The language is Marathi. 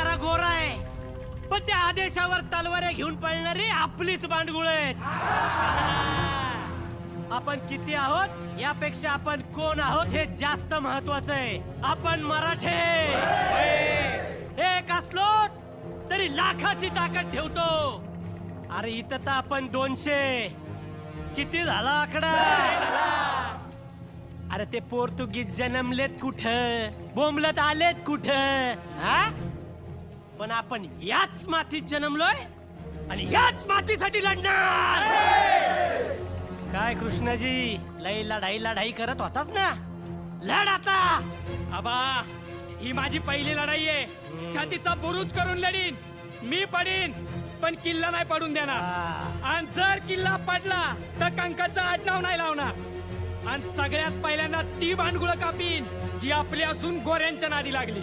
जरा गोरा आहे. पण त्या आदेशावर तलवाऱ्या घेऊन पळणारी आपलीच बांडगुळ आहेत. आपण किती आहोत? यापेक्षा आपण कोण आहोत हे जास्त महत्वाचं आहे. आपण मराठे. एक असलो तरी लाखाची ताकद ठेवतो. अरे इथं तर आपण दोनशे. किती झाला आकडा? अरे ते पोर्तुगीज जन्मलेत कुठं? बोंबलत आलेत कुठं? हा? पण आपण याच मातीत जन्मलोय आणि याच मातीसाठी लढणार! काय कृष्णाजी लई लढाई लढाई करत होतास ना? लढ आता! आबा ही माझी पहिली लढाई आहे. छातीचा बुरुज करून लढीन. मी पडीन पण किल्ला नाही पडून देणार. आणि जर किल्ला पडला तर कंकाचं आडनाव नाही लावणार. आणि सगळ्यात पहिल्यांदा ती भांडगुळ कापीन जी आपली असून गोऱ्यांच्या नादी लागली.